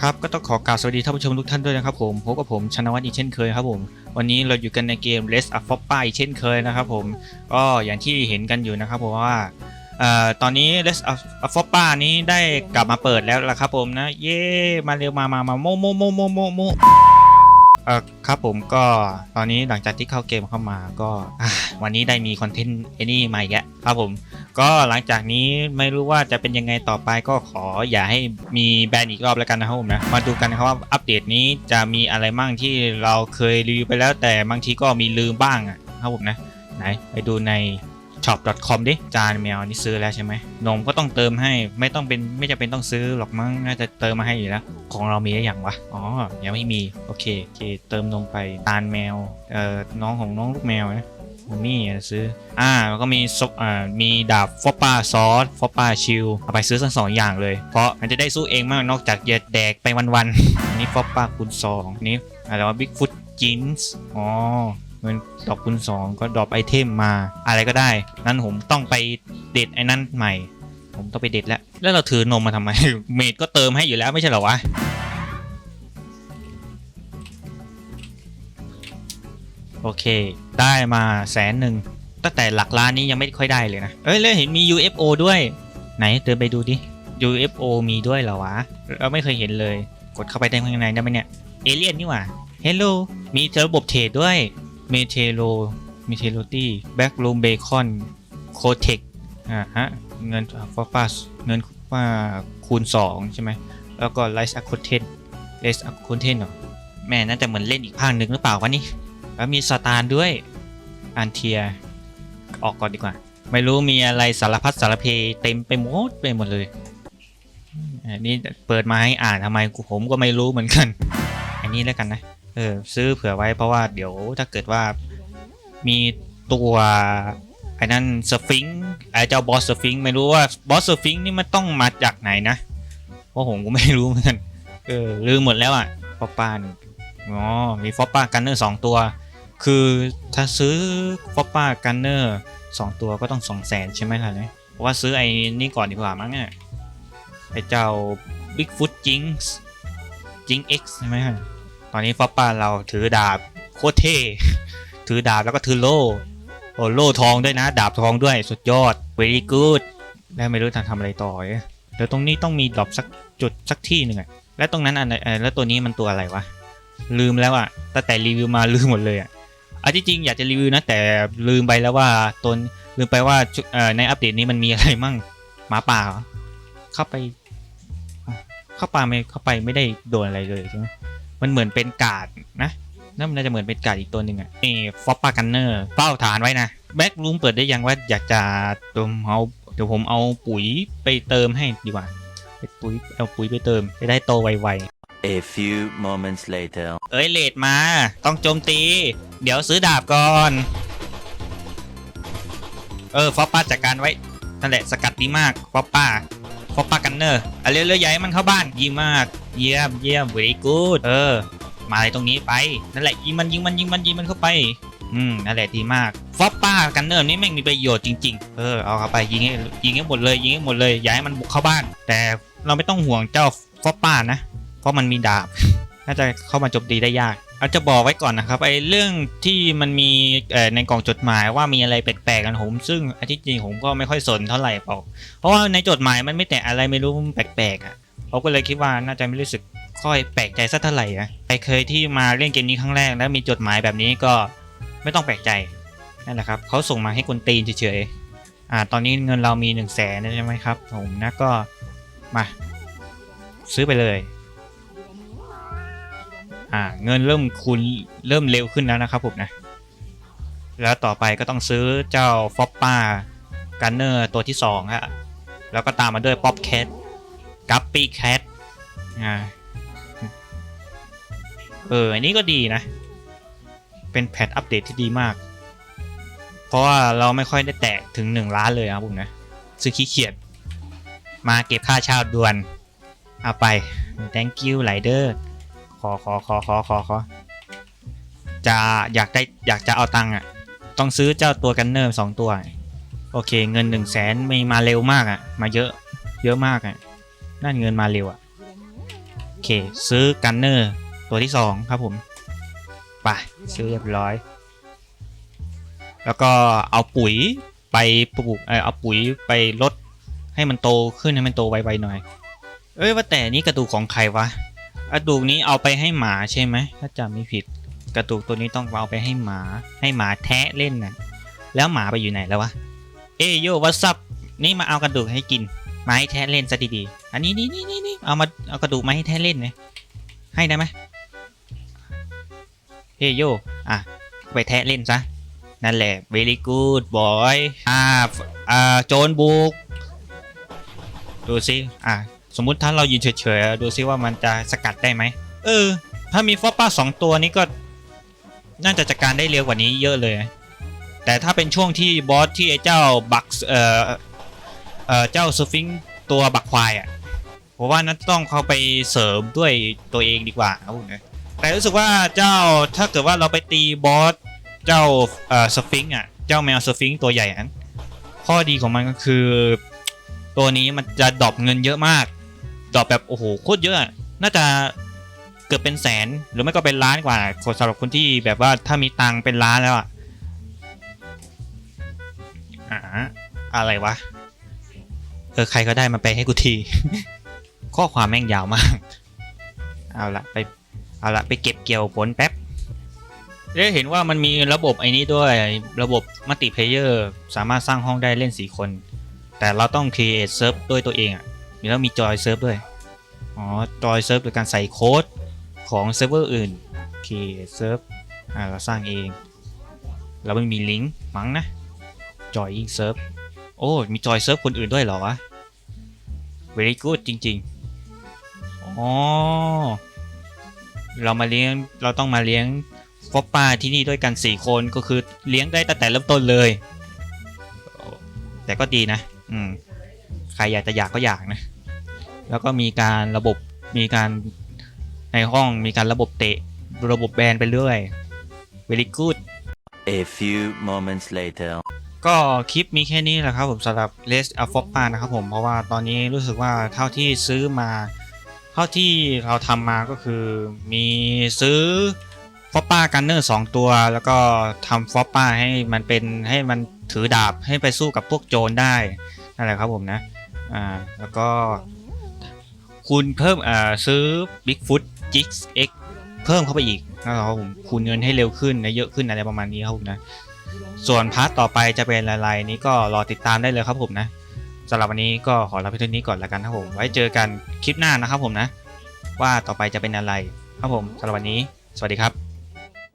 ครับก็ต้องขอกราบสวัสดีท่านผู้ชมทุกท่านด้วยนะครับผมพบกับผมชนวัฒน์อีกเช่นเคยครับผมวันนี้เราอยู่กันในเกม r e s t of f o p a อีกเช่นเคยนะครับผมก็อย่างที่เห็นกันอยู่นะครับผมว่าออตอนนี้ r e s t of f o p a นี้ได้กลับมาเปิดแล้วละครับผมนะเย้มาเร็วมามามาโมโมโมโมโมโมเอ่อครับผมก็ตอนนี้หลังจากที่เข้าเกมเข้ามาก็วันนี้ได้มีคอนเทนต์ไอ้นี่มาอีกแล้วครับผม ก็หลังจากนี้ไม่รู้ว่าจะเป็นยังไงต่อไปก็ขออย่าให้มีแบนอีกรอบแล้วกันนะครับผมนะมาดูกันนะครับว่าอัปเดตนี้จะมีอะไรมั่งที่เราเคยรีวิวไปแล้ว แต่บางทีก็มีลืมบ้างอะครับผมนะไหนไปดูใน shop.com ดิจานแมวนี่ซื้อแล้วใช่ไหมนมก็ต้องเติมให้ไม่ต้องเป็นไม่จำเป็นต้องซื้อหรอกมั้งน่าจะเติมมาให้อยู่แล้ว ของเรามีหรือยังวะอ๋อยังไม่มีโอเคโอเค เติมนมไปตาลแมวเอ่อน้องของน้องลูกแมวนะ มมีอะซื้อ อ่าแล้วก็มีซบอ่ามีดาบฟอปป้าซอสฟอปป้าชิลเอาไปซื้อทั้งสองอย่างเลย เพราะมันจะได้สู้เองมากนอกจากจะแดกไปวันๆอันนี้ฟอปป้าคูณสองอันนี้อะไรว่าบิ๊กฟุตจินส์อ๋อเงินดอกคูณสองก็ดรอปไอเทมมา อะไรก็ได้นั้นผมต้องไปเด็ดไอ้นั่นใหม่ ผมต้องไปเด็ดแล้ว แล้วเราถือนมมาทำไม เมดก็เติมให้อยู่แล้วไม่ใช่เหรอวะ โอเค ได้มาแสนหนึ่งตั้งแต่หลักล้านนี้ยังไม่ค่อยได้เลยนะ เอ้ยแล้วเห็นมี UFO ด้วย ไหนเดินไปดูดิ UFO มีด้วยเหรอวะ เราไม่เคยเห็นเลย กดเข้าไปได้ข้างในได้ไหมเนี่ย เอเลี่ยนนี่หว่าเฮลโลมีระบบเทรดด้วยเมเทโลมีเทโลตี้แบ็กลูมเบคอนโคเทคอ่าฮะ เงินฟอฟัสเงินว่าคูณ 2 ใช่ไหม แล้วก็ไลซ์อะคอนเทนไลซ์อะคอนเทนเหรอแม่น่าจะเหมือนเล่นอีกภาคหนึ่งหรือเปล่าวะนี่ แล้วมีสตาร์ด้วยอันเทียออกก่อนดีกว่า ไม่รู้มีอะไรสารพัดสารเพเต็มไปหมดไปหมดเลยอันนี้เปิดมาให้อ่านทำไมผมก็ไม่รู้เหมือนกัน อันนี้แล้วกันนะเออซื้อเผื่อไว้เพราะว่าเดี๋ยวถ้าเกิดว่ามีตัวไอ้นั่นสฟิงค์ไอ้เจ้าบอสสฟิงค์ไม่รู้ว่าบอสสฟิงค์นี่มันต้องมาจากไหนนะเพราะผมก็ไม่รู้เหมือนกันเออลืมหมดแล้วอะป้าป้านอ๋อมีฟอปป้ากันเนอร์สองตัว คือถ้าซื้อฟอปป้ากันเนอร์สองตัวก็ต้องสองแสนใช่ไหมล่ะเนี่ยว่าซื้อไอ้นี่ก่อนดีกว่ามั้งเนี่ยไอ้เจ้า Bigfoot Jinx Jinx X ใช่ไหมฮะตอนนี้ฟอปป้าเราถือดาบโคตรเท่ถือดาบแล้วก็ถือโล่โอ้โล่ทองด้วยนะ ดาบทองด้วยสุดยอด very good แล้วไม่รู้ทางทำอะไรต่อเดี๋ยวตรงนี้ต้องมีดรอปสักจุดสักที่หนึ่งอะแล้วตรงนั้นอันไหนแล้วตัวนี้มันตัวอะไรวะลืมแล้วอะตั้งแต่รีวิวมาลืมหมดเลยอะ อาที่จริงอยากจะรีวิวนะ แต่ลืมไปแล้วว่าตนลืมไปว่าในอัปเดตนี้มันมีอะไรมั่งหมาป่า เข้าไป เข้าป่าไม่เข้าไปไม่ได้โดนอะไรเลยใช่ไหมมันเหมือนเป็นกาดนะนั่นมันน่าจะเหมือนเป็นกาดอีกตัวหนึ่งอะนี่ฟอปปากันเนอร์เป้าฐานไว้นะแบ็กรูมเปิดได้ยังว่าอยากจะเติมเอาเดี๋ยวผมเอาปุ๋ยไปเติมให้ดีกว่า ไปปุ๋ยเอาปุ๋ยไปเติมจะได้โตไวๆ A few moments later. เอ้ยเลดมา ต้องโจมตี เดี๋ยวซื้อดาบก่อน เออฟอปป้าจัดการไว้ นั่นแหละสกัดดีมากฟอปป้าฟอปป้ากันเนอร์เอาเร็วๆใหญ่มันเข้าบ้านยิงมาก เยี่ยมเยี่ยม very good เออ มาเลยตรงนี้ไป นั่นแหละยิงมันยิงมันยิงมันยิงมันเข้าไป อืม นั่นแหละดีมากฟอปป้ากันเนอร์นี่แม่งมีประโยชน์จริง ๆ เออ เอาเข้าไปยิงให้ยิงให้หมดเลยยิงให้หมดเลย อย่าให้มันบุกเข้าบ้าน แต่เราไม่ต้องห่วงเจ้าฟอปป้านะ ราะมันมีดาบ น่าจะเข้ามาโจมตีได้ยากอาจจะบอกไว้ก่อนนะครับไอ้เรื่องที่มันมีในกล่องจดหมายว่ามีอะไรแปลกๆกันผมซึ่งอันที่จริงผมก็ไม่ค่อยสนเท่าไหร่เปล่าเพราะว่าในจดหมายมันไม่แต่อะไรไม่รู้แปลกๆอะเขาก็เลยคิดว่าน่าจะไม่รู้สึกค่อยแปลกใจสักเท่าไหร่อะใครเคยที่มาเล่นเกมนี้ครั้งแรกแล้วมีจดหมายแบบนี้ก็ไม่ต้องแปลกใจนั่นแหละครับเขาส่งมาให้คนตีนเฉยๆอ่าตอนนี้เงินเรามี1นึ่งแสนใช่ไหมครับผมนะก็มา ซื้อไปเลย อ่าเงินเริ่มคูณเริ่มเร็วขึ้นแล้วนะครับผมนะ แล้วต่อไปก็ต้องซื้อเจ้าฟอปป้ากันเนอร์ตัวที่2ฮะแล้วก็ตามมาด้วยป๊อปแคทกัปปี้แคทอ่าเอออันนี้ก็ดีนะ เป็นแพทอัปเดตที่ดีมาก เพราะว่าเราไม่ค่อยได้แตะถึง 1 ล้านเลยครับผมนะ ซื้อขี้เกียจมาเก็บค่าเช่าด่วน เอาไป thank you ไ i เดอร์ อขอขอขอขอขอจะอยากได้อยากจะเอาตังค์อะ ต้องซื้อเจ้าตัวกันเนอร์สองตัว โอเค เงินหนึ่งแสนม่มาเร็วมากอะ มาเยอะเยอะมากอะ นั่นเงินมาเร็วอะ โอเค ซื้อกันเนอร์ตัวที่สองครับผม ไป ซื้อเรียบร้อย แล้วก็เอาปุ๋ยไปปลูกเออเอาปุ๋ยไปลดให้มันโตขึ้นให้มันโตไวๆหน่อย เอ้ยว่าแต่นี่กระดูกของใครวะ กระดูกนี้เอาไปให้หมาใช่ไหมถ้าจำไม่ผิด กระดูกตัวนี้ต้องเอาไปให้หมา ให้หมาแทะเล่นน่ะ แล้วหมาไปอยู่ไหนแล้ววะ เอยโยวัซับนี่มาเอากระดูกให้กินมาให้แทะเล่นซะดีๆ อันนี้นี่นี่นี่นี่เอามาเอากระดูกมาให้แทะเล่นเลยให้ได้ไหมเฮ้ยโยอะไปแทะเล่นซะ นั่นแหละ very good boy อ่า อ่า โจรบุก ดูซิอะ สมมุติถ้าเรายืนเฉยๆดูซิว่ามันจะสกัดได้ไหมเออ ถ้ามีฟอปป้าสองตัวนี้ก็ น่าจะจัดการได้เร็วกว่านี้เยอะเลย แต่ถ้าเป็นช่วงที่บอสที่ไอ้เจ้าบักเอ่อเอ่อเจ้าสฟิงตัวบักควายอะผมว่านั้นต้องเข้าไปเสริมด้วยตัวเองดีกว่าครับผมนะแต่รู้สึกว่าเจ้าถ้าเกิดว่าเราไปตีบอสเจ้าเอ่อสฟิงอะเจ้าแมวสฟิงตัวใหญ่อันข้อดีของมันก็คือ ตัวนี้มันจะดรอปเงินเยอะมาก ดรอปแบบโอ้โหโคตรเยอะน่าจะเกือบเป็นแสนหรือไม่ก็เป็นล้านกว่าสำหรับคนที่แบบว่าถ้ามีตังเป็นล้านแล้วอะอ่าอะไรวะเออใครก็ได้มาไปลให้กูที ข้อความแม่งยาวมาก เอาละไปเอาละไปเก็บเกี่ยวผลแป๊บได้เห็นว่ามันมีระบบไอ้นี้ด้วยระบบมัลติเพเยอร์สามารถสร้างห้องได้เล่น 4 คน แต่เราต้อง create เซิร์ฟด้วยตัวเองอะมีแล้วมีจอยเซิร์ฟด้วย อ๋อจอยเซิร์ฟโดยการใส่โค้ดของเซิร์ฟเวอร์อื่น create เซิร์ฟอ่าเราสร้างเองแล้วมันมีลิงก์มั้งนะจอยยิงเซิร์ฟโอ้มีจอยเซิร์ฟคนอื่นด้วยเหรอวะ very good จริงๆอ๋อเรามาเลี้ยงเราต้องมาเลี้ยงฟอปปาที่นี่ด้วยกัน 4 คนก็คือเลี้ยงได้ตั้งแต่เริ่มต้นเลย แต่ก็ดีนะ อืม ใครอยากจะอยากก็อยากนะ แล้วก็มีการระบบมีการในห้องมีการระบบเตะระบบแบนไปเรื่อย very good A few moments later. ก็คลิปมีแค่นี้แหละครับผมสำหรับ l e s a f o p a นะครับผมเพราะว่าตอนนี้รู้สึกว่าเท่าที่ซื้อมา เท่าที่เราทำมาก็คือมีซื้อฟอปป้ากันเนอร์สองตัว แล้วก็ทำฟอปป้าให้มันเป็นให้มันถือดาบให้ไปสู้กับพวกโจรได้นั่นแหละครับผมนะอ่าแล้วก็ คุณเพิ่มอ่าซื้อ Bigfoot Jix X เพิ่มเข้าไปอีกนะครับผมคูณเงินให้เร็วขึ้นนะเยอะขึ้นอะไรประมาณนี้ครับผมนะ ส่วนพาร์ทต่อไปจะเป็นอะไรนี้ก็รอติดตามได้เลยครับผมนะสำหรับวันนี้ก็ขอลาไปเท่านี้ก่อนแล้วกันครับผม ไว้เจอกันคลิปหน้านะครับผมนะ ว่าต่อไปจะเป็นอะไรครับผมสำหรับวันนี้ สวัสดีครับ